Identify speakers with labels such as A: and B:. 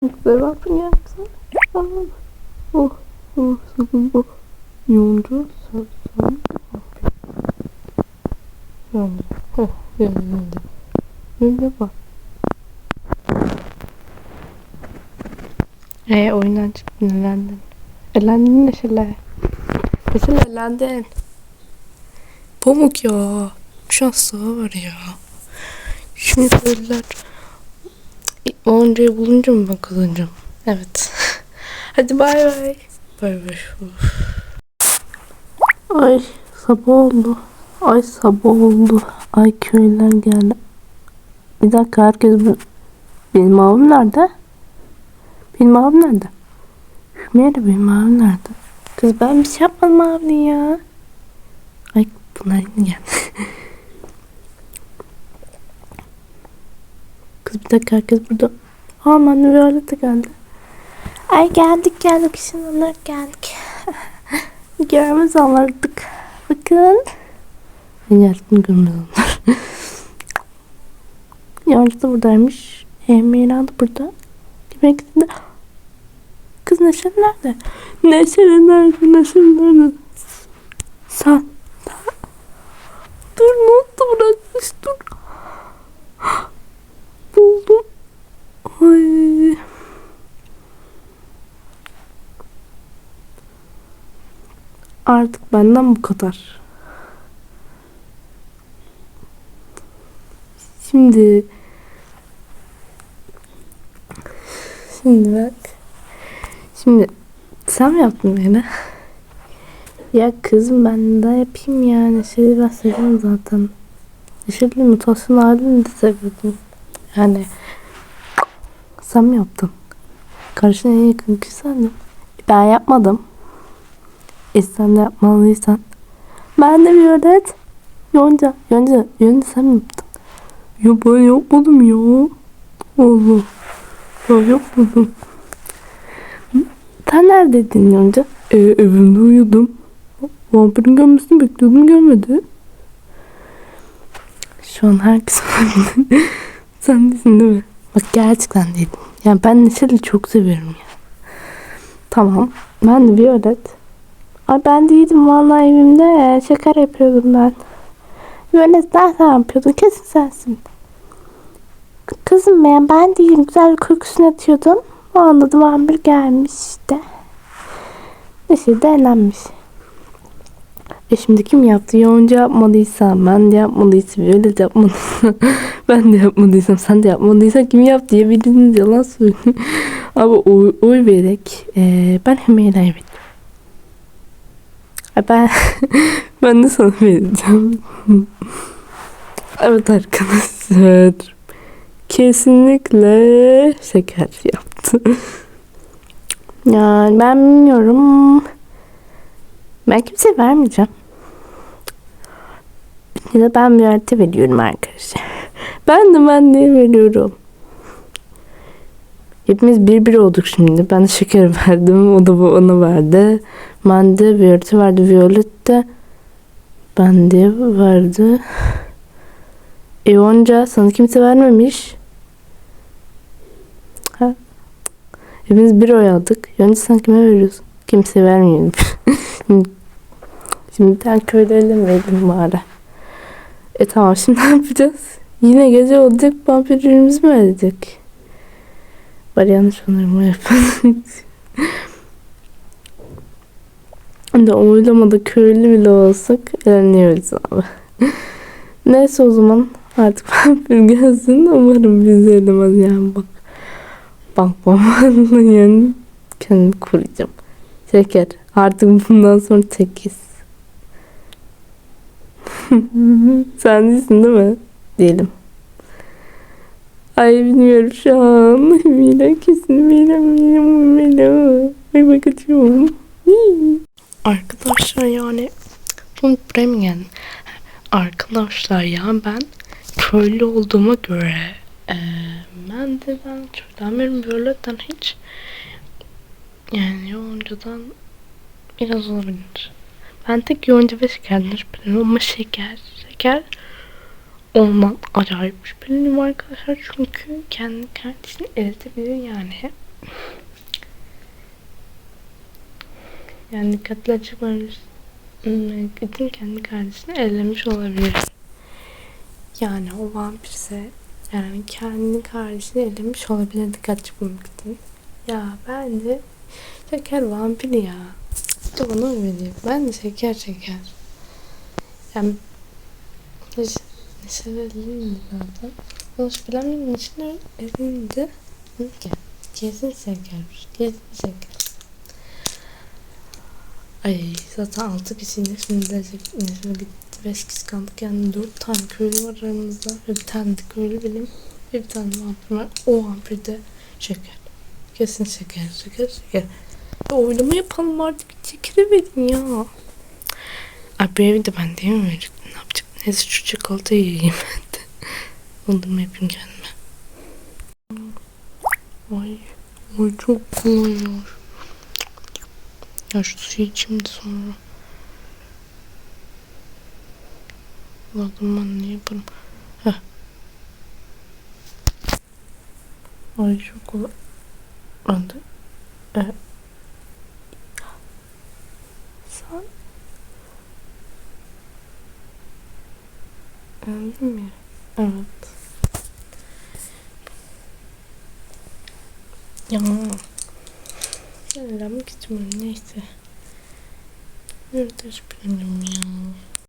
A: Cevapın gelsin. Tamam. Oh, oh, sakın bu. Yonca, sarsan. Yonca. Heh, yonca, yonca. Yonca bak. Ee, oyundan çıktın, elendin. Elendin Neşeli. Neşeli elendin. Pamuk ya. Şanslı var ya. Şimdi söylediler. Oncayı bulunca mı ben kazanacağım? Evet. Hadi bay bay. Bay bay. Ay sabah oldu. Ay sabah oldu. Ay köyler geldi. Bir dakika herkes bu... Benim abim nerede? Benim abim nerede? Hümeyre benim abim nerede? Kız ben bir şey yapmadım abi ya. Ay bunlar yine geldi. Kız bir dakika herkes burada. Aman Violet de geldi. Ay geldik geldik şimdi geldik. Görmez onlardık. Bakın. Ben yardım görmez onlar. Yonca da buradaymış. Emine da burada. Demek ki de... Kız Neşe nerede? Neşe nerede? Neşe nerede? Sen. Dur notu bırakmış dur. Buldum. Ay. Artık benden bu kadar. Şimdi Şimdi bak. Şimdi sen mi yaptın beni? Ya kızım ben de yapayım ya. Neşeli ben seviyorum zaten. Neşeli mutasyon halini de seviyordum. Yani sen mi yaptın? Karşına en yakın kişi sendin. Ben yapmadım. Sen de yapmalıysan. Ben de bir öğret. Yonca, Yonca, Yonca sen mi yaptın? Ya ben yapmadım ya. Allah. Ben yapmadım. Sen neredeydin Yonca? E, evimde uyudum. Vampirin gelmesini bekliyordum gelmedi. Şu an herkes Sen değilsin değil mi? Bak gerçekten değilim. Yani ben Neşeli çok seviyorum ya. Tamam. Ben de Violet. Ay ben değildim vallahi evimde. Şeker yapıyordum ben. Violet nereden yapıyordun? Kesin sensin. Kızım ben, ben değilim. Güzel kokusunu atıyordum. O anda da vampir gelmiş işte. Neşeli de eğlenmiş. E şimdi kim yaptı? Yonca yapmadıysa, ben de yapmadıysam, öyle de yapmadıysa, ben de yapmadıysam, sen de yapmadıysan kim yaptı diye biriniz yalan söyleyin. Ama oy, oy vererek e, ben Hümeyra'ya veriyorum. Ben, ben de sana vereceğim. evet arkadaşlar. Kesinlikle şeker yaptı. Yani ben bilmiyorum. Ben kimseye vermeyeceğim. Ya da ben bir veriyorum arkadaşlar. Ben de ben de veriyorum. Hepimiz bir bir olduk şimdi. Ben de şeker verdim. O da bu ona verdi. Ben de artı verdi. Violet de ben de verdi. E sana kimse vermemiş. Ha. Hepimiz bir oy aldık. Yonca sen kime veriyorsun? Kimse vermiyor. Şimdi ben köylü ellemeyelim bari. E tamam şimdi ne yapacağız? Yine gece olacak vampirlerimiz mi ölecek? Var yanlış onarımı yapalım. de oylamada köylü bile olsak eğleniyoruz abi. Neyse o zaman artık vampir gelsin umarım bizi elemez yani bak. Bak babanla yani kendimi koruyacağım. Şeker artık bundan sonra tekiz. Sen değilsin değil mi? Diyelim. Ay bilmiyorum şu an. Mila kesin Mila Mila Mila. Ay bakacağım. Arkadaşlar yani bunu buraya? Arkadaşlar ya ben köylü olduğuma göre e, ben de ben çoktan beri böyleden hiç yani yoncadan biraz olabilir. Ben tek yonca ve şekerden şüpheleniyorum ama şeker, şeker ondan acayip şüpheleniyorum arkadaşlar. Çünkü kendi kendisini eritebilir yani. Yani dikkatli açıklamış için kendi kardeşini ellemiş olabilir. Yani o vampir yani kendi kardeşini ellemiş olabilir dikkat çıkmamak için. Ya bence şeker vampir ya. İşte onu öyle Ben de şeker şeker. Yani işte zaten. Ama şu flamingonun içine elinde ki kesin şekermiş. Kesin şeker. Ay zaten 6 kişiydik şimdi de Neşeli bitti. 5 kişi kaldık yani 4 tane köylü var aramızda. Ve bir tane de köylü benim. Ve bir tane vampir var. O vampir de şeker. Kesin şeker, şeker, şeker. Ya oylama yapalım artık. Çekilemedim ya. Ay bu evi de ben değil mi? Neyse şu çikolatayı yiyeyim de. Dondurma yapayım kendime. Ay, ay çok kolay ya. Şu suyu içeyim de sonra. Bakın ben ne yaparım. Heh. Ay çok kolay. Ben de. E. Sen. Öldün mü? Evet. Ya. Eğlenmek için neyse. Nerede şüphelenim ya.